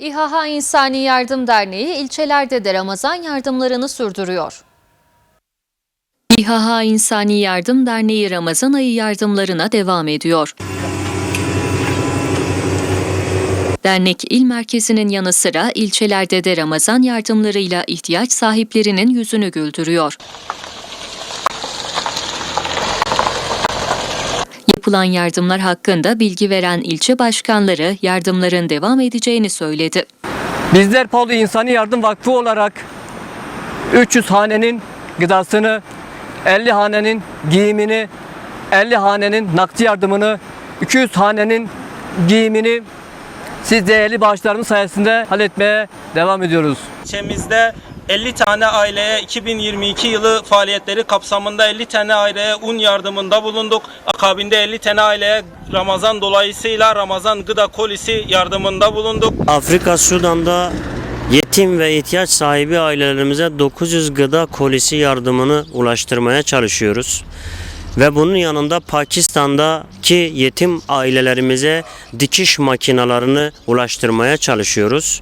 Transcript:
İHA İnsani Yardım Derneği ilçelerde de Ramazan yardımlarını sürdürüyor. İHA İnsani Yardım Derneği Ramazan ayı yardımlarına devam ediyor. Dernek il merkezinin yanı sıra ilçelerde de Ramazan yardımlarıyla ihtiyaç sahiplerinin yüzünü güldürüyor. Yapılan yardımlar hakkında bilgi veren ilçe başkanları yardımların devam edeceğini söyledi. Bizler Palu İnsani Yardım Vakfı olarak 300 hanenin gıdasını, 50 hanenin giyimini, 50 hanenin nakdi yardımını, 200 hanenin giyimini siz değerli bağışlarınız sayesinde halletmeye devam ediyoruz. İlçemizde 50 tane aileye 2022 yılı faaliyetleri kapsamında 50 tane aileye un yardımında bulunduk. Akabinde 50 tane aileye Ramazan dolayısıyla Ramazan gıda kolisi yardımında bulunduk. Afrika Sudan'da yetim ve ihtiyaç sahibi ailelerimize 900 gıda kolisi yardımını ulaştırmaya çalışıyoruz. Ve bunun yanında Pakistan'daki yetim ailelerimize dikiş makinalarını ulaştırmaya çalışıyoruz.